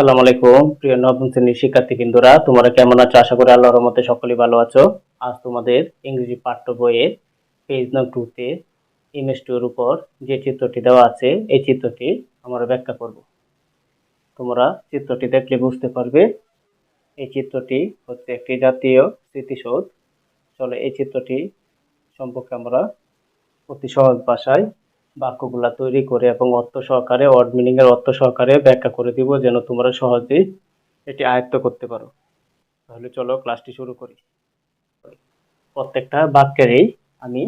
আসসালামু আলাইকুম। প্রিয় নবম শ্রেণির শিক্ষার্থী বিন্দুরা তোমরা কেমন আছো? আশা করি আল্লাহর রহমতে সকলেই ভালো আছো। আজ তোমাদের ইংরেজি পাঠ্য বইয়ের পেজ নং টুতে ইমেজ টুর উপর যে চিত্রটি দেওয়া আছে, এই চিত্রটি আমরা ব্যাখ্যা করব। তোমরা চিত্রটি দেখলে বুঝতে পারবে, এই চিত্রটি হচ্ছে একটি জাতীয় স্মৃতিসৌধ। চলো এই চিত্রটি সম্পর্কে আমরা অতি সহজ ভাষায় বাক্যগুলা তৈরি করে এবং অর্থ সহকারে ওয়ার্ড মিনিং এর অর্থ সহকারে ব্যাখ্যা করে দিব যেন তোমরা সহজেই এটি আয়ত্ত করতে পারো। তাহলে চলো ক্লাসটি শুরু করি। প্রত্যেকটা বাক্যেরই আমি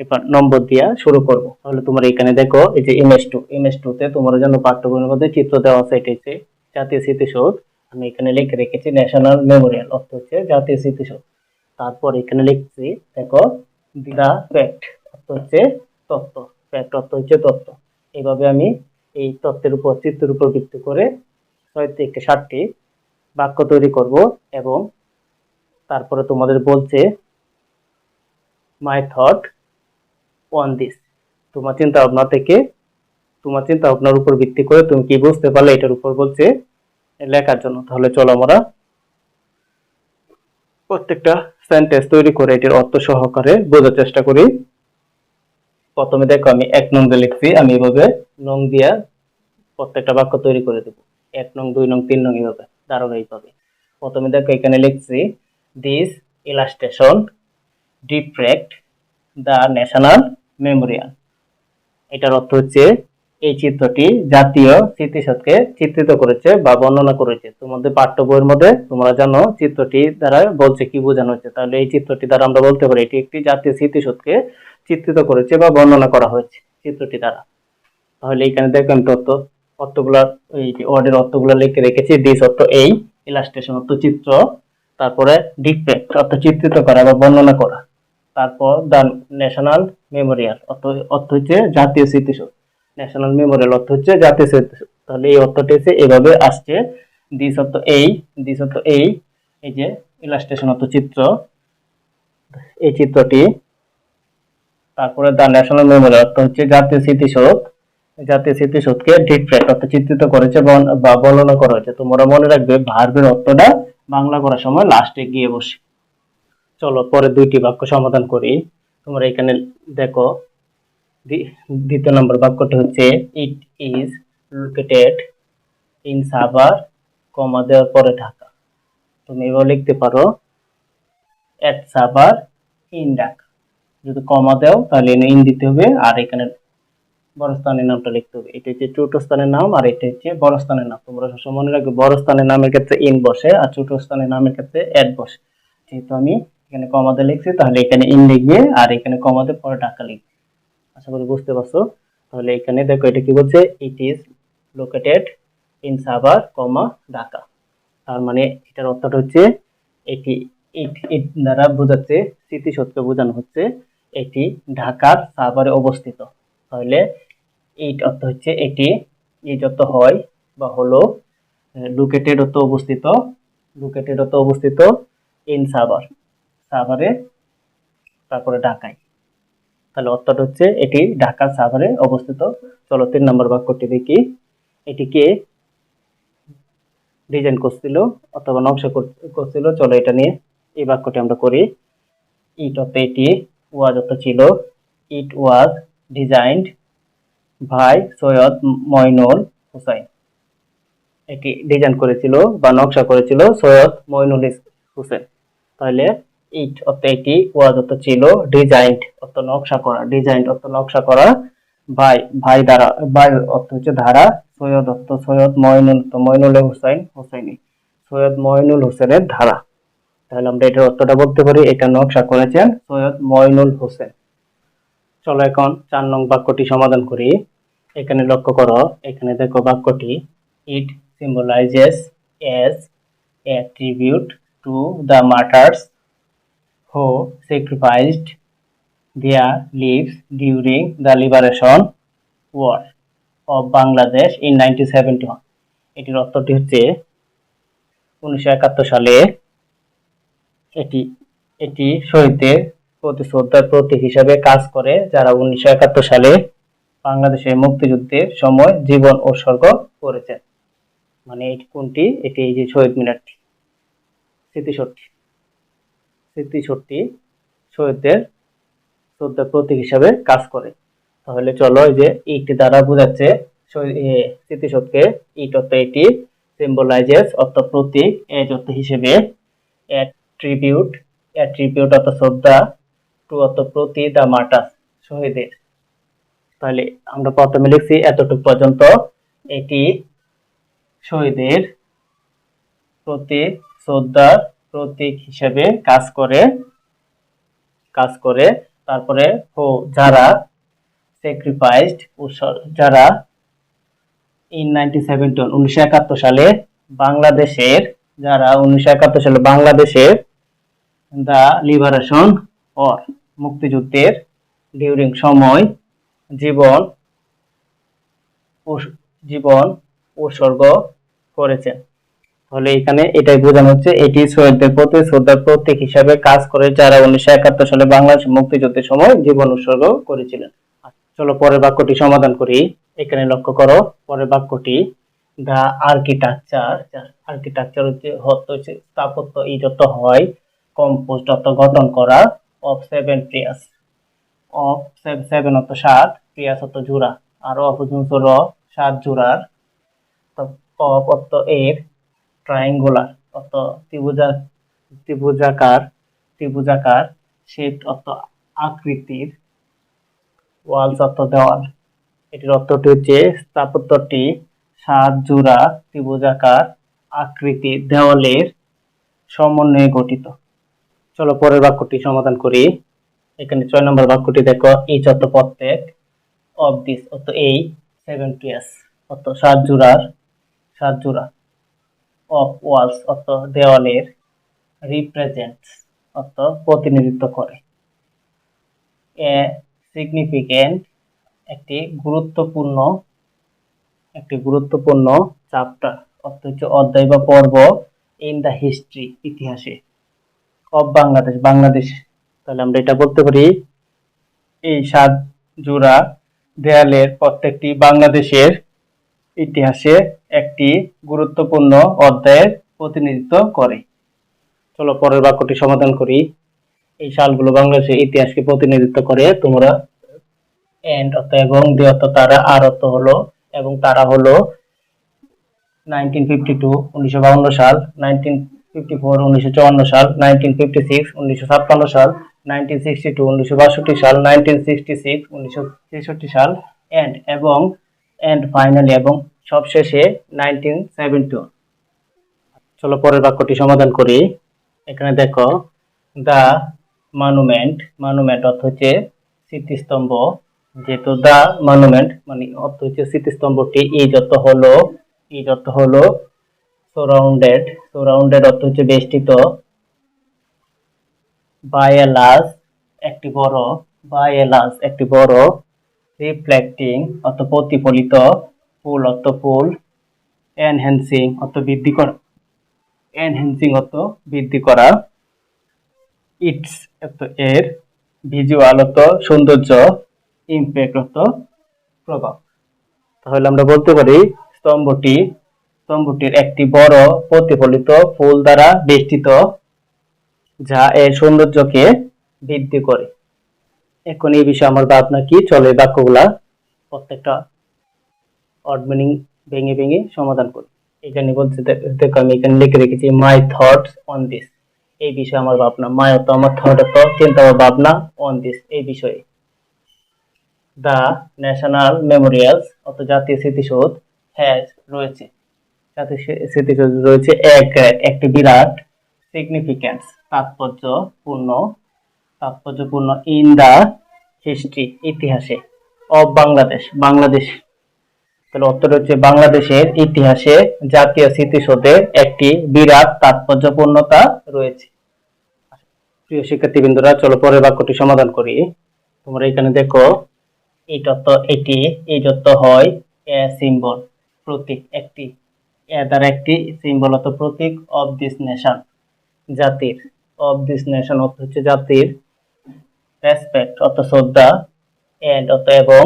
এবার নম্বর দিয়া শুরু করব। তাহলে তোমরা এখানে দেখো, এই যে ইমেজ টু ইমেজ টু তে তোমরা যেন পাঠ্যবইয়ের মধ্যে চিত্র দেওয়া আছে, এটি হচ্ছে জাতীয় স্মৃতিসৌধ। আমি এখানে লিখে রেখেছি ন্যাশনাল মেমোরিয়াল অর্থ হচ্ছে জাতীয় স্মৃতিসৌধ। তারপর এখানে লিখছি, দেখো দা ফ্যাক্ট অর্থ হচ্ছে তত্ত্ব। অর্থ হচ্ছে তত্ত্ব। এইভাবে আমি এই তত্ত্বের উপর, চিত্রের উপর ভিত্তি করে ছয় থেকে সাতটি বাক্য তৈরি করব এবং তারপরে তোমাদের বলছে মাই থট অন দিস তোমার চিন্তা ভাবনা থেকে তোমার চিন্তা ভাবনার উপর ভিত্তি করে তুমি কি বুঝতে পারলে এটার উপর বলছে লেখার জন্য। তাহলে চলো আমরা প্রত্যেকটা সেন্টেন্স তৈরি করে এটির অর্থ সহকারে বোঝার চেষ্টা করি। প্রথমে দেখো আমি এক নং দিয়ে লিখছি, আমি এভাবে নং দিয়া প্রত্যেকটা বাক্য তৈরি করে দেবো। এক নং, দুই নং, তিন নং এইভাবে। ধারাবাহিকভাবে প্রথমে দেখো এখানে লিখছি this illustration depict the national memorial এটার অর্থ হচ্ছে এই চিত্রটি জাতীয় স্মৃতিসৌধকে চিত্রিত করেছে বা বর্ণনা করেছে। তোমাদের পাঠ্য বইয়ের মধ্যে তোমরা জানো চিত্রটি দ্বারা বলছে কি বোঝানো হচ্ছে। তাহলে এই চিত্রটি দ্বারা আমরা বলতে পারি এটি একটি জাতীয় স্মৃতিসৌধকে চিত্রিত করেছে বা বর্ণনা করা হয়েছে চিত্রটি দ্বারা। তাহলে এখানে দেখবেন তত্ত্ব অর্থগুলা, এই ওয়ার্ডের অর্থগুলো লিখে রেখেছি দিস অর্থ এই ইলাস্ট্রেশন অর্থ চিত্র, তারপরে ডিপেক্ট অর্থ চিত্রিত করা বা বর্ণনা করা। তারপর দ্য ন্যাশনাল মেমোরিয়াল অর্থ অর্থ হচ্ছে জাতীয় স্মৃতিসৌধ। ন্যাশনাল মেমোরিয়াল অর্থ হচ্ছে জাতীয় তাহলে এই অর্থটি হচ্ছে এভাবে আসছে। দিস অর্থ এই দিস অর্থ এই এই যে ইলাস্ট্রেশন অর্থ চিত্র। এই চিত্রটি, তারপরে দ্য ন্যাশনাল মেমোরিয়াল অর্থ হচ্ছে জাতীয় স্মৃতিসৌধ জাতীয় স্মৃতিসৌধকে ডিফ্রেক্ট অর্থ চিত্রিত করেছে বা বর্ণনা করা হয়েছে। তোমরা মনে রাখবে, ভার্বের অর্থটা বাংলা করার সময় লাস্টে গিয়ে বসে। চলো পরে দুইটি বাক্য সমাধান করি। তোমরা এখানে দেখো দ্বিতীয় নম্বর বাক্যটি হচ্ছে it is located in Savar comma দেওয়ার পরে ঢাকা। তুমি এভাবে লিখতে পারো এট সাভার ইন ঢাকা যদি কমা দাও, তাহলে ইন দিতে হবে, আর এখানে বড় স্থানের নামটা লিখতে হবে। এটা হচ্ছে ছোট স্থানের নাম, আর এটা হচ্ছে বড় স্থানের নাম। তোমরা সবসময় মনে রাখবে বড় স্থানের নামের ক্ষেত্রে ইন বসে, আর ছোট স্থানের নামের ক্ষেত্রে অ্যাড বসে। যেহেতু আমি এখানে কমাতে লিখছি, তাহলে এখানে ইন লিখবে, আর এখানে কমাতে পরে টাকা লিখবে। আশা করি বুঝতে পারছ। তাহলে এখানে দেখো এটা কি বলছে? It is located in Savar comma Dhaka তার মানে এটার অর্থটা হচ্ছে এটি ইট ইট দ্বারা বোঝাচ্ছে, স্মৃতিসৌধকে বোঝানো হচ্ছে এটি ঢাকার সাভারে অবস্থিত। তাহলে ইট অর্থ হচ্ছে এটি ইট অর্থ হয় বা হলো লোকেটেড অর্থ অবস্থিত লোকেটেড অর্থ অবস্থিত ইন সাভার সাভারে তারপরে ঢাকায়। তাহলে অর্থাৎ হচ্ছে এটি ঢাকা সাভারে অবস্থিত। চলো তিন নম্বর বাক্যটি দেখি। এটিকে ডিজাইন করছিল অথবা নকশা কর- করছিল। চলো এটা নিয়ে এই বাক্যটি আমরা করি। ইট অর্থ এটি, ওয়াজ অর্থ ছিল। ইট ওয়াজ ডিজাইনড ভাই সৈয়দ ময়নুল হুসাইন। এটি ডিজাইন করেছিল বা নকশা করেছিল সৈয়দ মইনুল ইস- হুসেন। তাহলে ইট অর্থ এটি ওয়াজ অর্থ ছিল ডিজাইনড অর্থ নকশা করা, ডিজাইনড অর্থ নকশা করা ভাই ভাই দ্বারা ভাই অর্থ হচ্ছে ধারা, সৈয়দ অর্থ সৈয়দ ময়নুল তো মইনুল হুসাইন, হুসাইনি, সৈয়দ ময়নুল হোসেনের ধারা। তাহলে আমরা এটার অর্থটা বলতে পারি, এটা নকশা করেছেন সৈয়দ ময়নুল হোসেন। চলো এখন চার নং বাক্যটি সমাধান করি। এখানে লক্ষ্য করো, এখানে দেখো বাক্যটি it symbolises as attribute to the martyrs their lives during the liberation war of Bangladesh in nineteen seventy one এটির অর্থটি হচ্ছে উনিশশো একাত্তর সালে এটি এটি শহীদদের প্রতি শ্রদ্ধার প্রতীক হিসাবে কাজ করে, যারা উনিশশো একাত্তর সালে বাংলাদেশের মুক্তিযুদ্ধের সময় জীবন উৎসর্গ করেছেন। মানে এটি কোনটি? এটি এই যে শহীদ মিনারটি স্মৃতিশক্তি স্মৃতিশক্তি শহীদদের শ্রদ্ধার প্রতীক হিসাবে কাজ করে। তাহলে চলো যে ইটি দ্বারা বোঝাচ্ছে স্মৃতিশক্তিকে ইট অর্থ এটি সিম্বলাইজেস অর্থ প্রতীক এজ অর্থ হিসেবে অ্যাট্রিবিউট অ্যাট্রিবিউট অর্থ শ্রদ্ধা, টু অর্থ প্রতি দা মার্টাস শহীদের তাহলে আমরা প্রথমে লিখছি এতটুকু পর্যন্ত এটি শহীদের প্রতি শ্রদ্ধার প্রতীক হিসেবে কাজ করে কাজ করে। তারপরে হো, যারা স্যাক্রিফাইসড যারা ইন উনিশশো একাত্তর সালে বাংলাদেশের, যারা উনিশশো একাত্তর সালে বাংলাদেশের দা লিবারেশন অর মুক্তিযুদ্ধের ডিউরিং সময় জীবন জীবন উৎসর্গ করেছেন। তাহলে এখানে এটাই বোঝানো হচ্ছে, এটি শহীদদের প্রতি, শ্রদ্ধার প্রতীক হিসাবে কাজ করে যারা উনিশশো একাত্তর সালে বাংলাদেশ মুক্তিযুদ্ধের সময় জীবন উৎসর্গ করেছিলেন। চলো পরের বাক্যটি সমাধান করি। এখানে লক্ষ্য করো, পরের বাক্যটি দা আর্কিটেকচার আর্কিটেকচার হচ্ছে হচ্ছে স্থাপত্য, এই যত হয়, কম্পোস্ট অর্থ গঠন করা, অফ সেভেন প্রিয়াস। অফ সেভেন অর্থ সাত, প্রিয়াস অর্থ জোড়া। আর অপযুক্ত র সাত জোড়ার। অফ এর ট্রায়াঙ্গুলার অর্থ ত্রিভুজা, ত্রিভুজাকার ত্রিভুজাকার শেপ অর্থ আকৃতির ওয়ালস অর্থ দেওয়াল। এটির অর্থটি হচ্ছে স্থাপত্যটি সাত জোড়া ত্রিভুজাকার আকৃতি দেওয়ালের সমন্বয়ে গঠিত। চলো পরের বাক্যটি সমাধান করি। এখানে ছয় নম্বর বাক্যটি দেখো, এই যত প্রত্যেক অফ দিস অর্থ এই সেভেন পিয়াস অর্থ সাত জোড়ার, সাত জোড়া। অফ ওয়ালস অর্থ দেওয়ালের রিপ্রেজেন্ট অর্থ প্রতিনিধিত্ব করে। এ সিগনিফিকেন্ট একটি গুরুত্বপূর্ণ একটি গুরুত্বপূর্ণ চ্যাপ্টার অর্থ হচ্ছে অধ্যায় বা পর্ব ইন দ্য হিস্ট্রি ইতিহাসে অফ বাংলাদেশ বাংলাদেশ। তাহলে আমরা এটা বলতে পারি, এই সাত জোড়া দেয়ালের প্রত্যেকটি বাংলাদেশের ইতিহাসে একটি গুরুত্বপূর্ণ অধ্যায়ের প্রতিনিধিত্ব করে। চলো পরের বাক্যটি সমাধান করি। এই সালগুলো বাংলাদেশের ইতিহাসকে প্রতিনিধিত্ব করে। তোমরা এন্ড অর্থ এবং দি অর্থ তারা আর অর্থ হলো এবং তারা হলো নাইনটিন ফিফটি টু উনিশশো বাউন্ন সাল নাইনটিন ফিফটি ফোর উনিশশো চুয়ান্ন সাল নাইনটিন ফিফটি সিক্স উনিশশো ছাপ্পান্ন সাল নাইনটিন সিক্সটি টু উনিশশো বাষট্টি সাল নাইনটিন সিক্সটি সিক্স উনিশশো ছেষট্টি সাল এন্ড এবং এন্ড ফাইনালি এবং সবশেষে নাইনটিন সেভেন্টি চলো পরের বাক্যটি সমাধান করি। এখানে দেখো দা মানুমেন্ট মানুমেন্ট অর্থ হচ্ছে স্মৃতিস্তম্ভ। যেহেতু দা মানুমেন্ট মানে অর্থ হচ্ছে স্মৃতিস্তম্ভটি, এই যত হলো, এই যত হলো সারাউন্ডেড সারাউন্ডেড অর্থ হচ্ছে বেষ্টিত। বাই এ একটি বড় বাই এ একটি বড়। রিফ্লেক্টিং অর্থ প্রতিফলিত ফুল অর্থ ফুল এনহ্যান্সিং অর্থ বৃদ্ধি করা। এনহ্যান্সিং অর্থ বৃদ্ধি করা। ইটস অর্থ এর ভিজুয়াল অর্থ সৌন্দর্য ইমপ্যাক্ট অর্থ প্রভাব। তাহলে আমরা বলতে পারি স্তম্ভটি, স্তম্ভটির একটি বড় প্রতিফলিত ফুল দ্বারা বেষ্টিত, যা এর সৌন্দর্যকে বৃদ্ধি করে। এখন এই বিষয়ে আমার ভাবনা কি? চলে বাক্যগুলা প্রত্যেকটা অড মিনিং ভেঙে ভেঙে সমাধান করি। এখানে বলতে দেখো আমি এখানে লিখে রেখেছি মাই থটস অন দিস এই বিষয়ে আমার ভাবনা মাই অত আমার থট অত চিন্তা বা ভাবনা অন দিস এই বিষয়ে। দ্য ন্যাশনাল মেমোরিয়ালস অত জাতীয় স্মৃতিসৌধ হ্যাজ রয়েছে। জাতীয় স্মৃ- স্মৃতিসৌধ রয়েছে। এক একটি বিরাট সিগনিফিক্যান্স তাৎপর্যপূর্ণ তাৎপর্যপূর্ণ ইন দা হিস্ট্রি ইতিহাসে অফ বাংলাদেশ বাংলাদেশ তাহলে উত্তর হচ্ছে বাংলাদেশের ইতিহাসে জাতীয় স্মৃতিসৌধের একটি বিরাট তাৎপর্যপূর্ণতা রয়েছে। প্রিয় শিক্ষার্থীবৃন্দরা, চলো পরের বাক্যটি সমাধান করি। তোমরা এখানে দেখো, এই তত্ত্ব এটি, এই তত্ত্ব হয় এ সিম্বল প্রতীক একটি। এ দ্বারা একটি সিম্বল অত প্রতীক অফ দিস নেশন জাতির। অফ দিস নেশন অর্থ হচ্ছে জাতির। রেসপেক্ট অর্থ শ্রদ্ধা এন্ড অর্থ এবং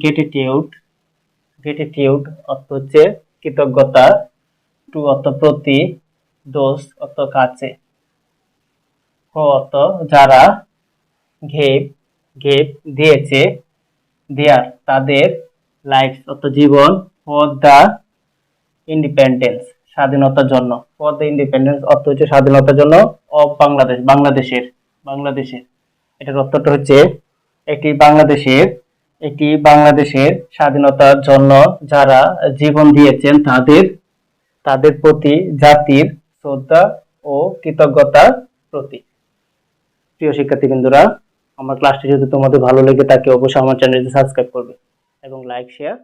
গ্রেটিটিউড গ্রেটিটিউড অর্থ হচ্ছে কৃতজ্ঞতা টু অর্থ প্রতি দোষ অর্থ কাছে। হ অর্থ যারা ঘেপ ঘেপ দিয়েছে, দেয়ার তাদের লাইফ অর্থ জীবন ফর দ্য ইন্ডিপেন্ডেন্স স্বাধীনতার জন্য ফর দ্য ইন্ডিপেন্ডেন্স অর্থ হচ্ছে স্বাধীনতার জন্য অফ বাংলাদেশ বাংলাদেশের বাংলাদেশের। এটার অর্থটা হচ্ছে একটি বাংলাদেশের একটি বাংলাদেশের স্বাধীনতার জন্য যারা জীবন দিয়েছেন তাদের তাদের প্রতি জাতির শ্রদ্ধা ও কৃতজ্ঞতার প্রতি প্রিয় শিক্ষার্থীবৃন্দরা, আমার ক্লাসটি যদি তোমাদের ভালো লেগে থাকে, অবশ্যই আমার চ্যানেলটি সাবস্ক্রাইব করবে এবং লাইক শেয়ার